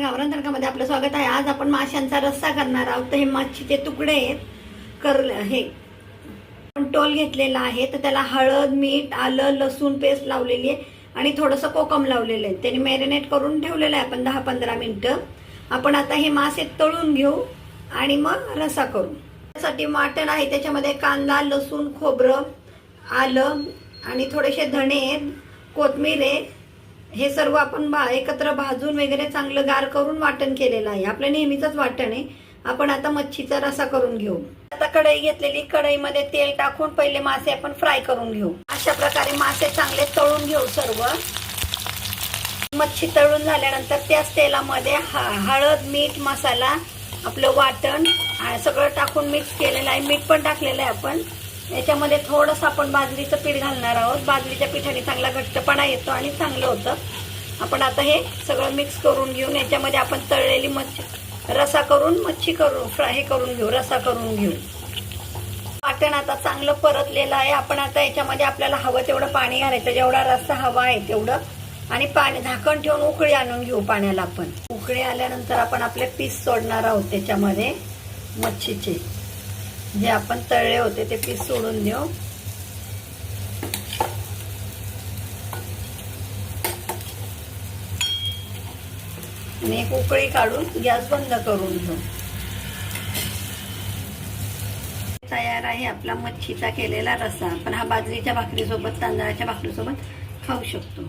गावरान तडकामध्ये आपलं स्वागत आहे. आज आपण माशांचा रस्सा करणार आहोत. तर हे माशीचे तुकडे आहेत कर हे आपण टोल घेतलेला आहे. तर त्याला हळद मीठ आलं लसूण पेस्ट लावलेली आहे आणि थोडंसं कोकम लावलेलं आहे. त्याने मॅरिनेट करून ठेवलेलं आहे आपण दहा पंधरा मिनिटं. आपण आता हे मासे तळून घेऊ आणि मग रस्सा करू. त्यासाठी वाटण आहे. त्याच्यामध्ये कांदा लसूण खोबरं आलं आणि थोडेसे धणे कोथमीर आहे हे सर्व आपण भा एकत्र भाजून वगैरे चांगलं गार करून वाटण केलेलं आहे. आपलं नेहमीचंच वाटण आहे. आपण आता मच्छीचा रसा करून घेऊ. आता कढई घेतलेली. कढईमध्ये तेल टाकून पहिले मासे आपण फ्राय करून घेऊ. अशा प्रकारे मासे चांगले तळून घेऊ सर्व. मच्छी तळून झाल्यानंतर त्याच तेलामध्ये हळद मीठ मसाला आपलं वाटण सगळं टाकून मिक्स केलेलं आहे. मीठ पण टाकलेलं आहे आपण. याच्यामध्ये थोडंसं आपण बाजरीचं पीठ घालणार आहोत. बाजरीच्या पिठाने चांगला घट्टपणा येतो आणि चांगलं होतं. आपण आता हे सगळं मिक्स करून घेऊन याच्यामध्ये आपण तळलेली मच्छी रसा करून मच्छी करून फ्राय हे करून घेऊ रसा करून घेऊ. वाटण आता चांगलं परतलेलं आहे. आपण आता याच्यामध्ये आपल्याला हवं तेवढं पाणी घालायचं. जेवढा रस्सा हवा आहे तेवढं. आणि पाणी झाकण ठेवून उकळी आणून घेऊ पाण्याला आपण. उकळी आल्यानंतर आपण आपले पीस सोडणार आहोत त्याच्यामध्ये मच्छीचे. जे आपण तळले होते ते पीस सोडून देऊ. आणि एक उकळी काढून गॅस बंद करून घेऊ. तयार आहे आपला मच्छीचा केलेला रसा. पण हा बाजरीच्या भाकरीसोबत तांदळाच्या भाकरीसोबत खाऊ शकतो.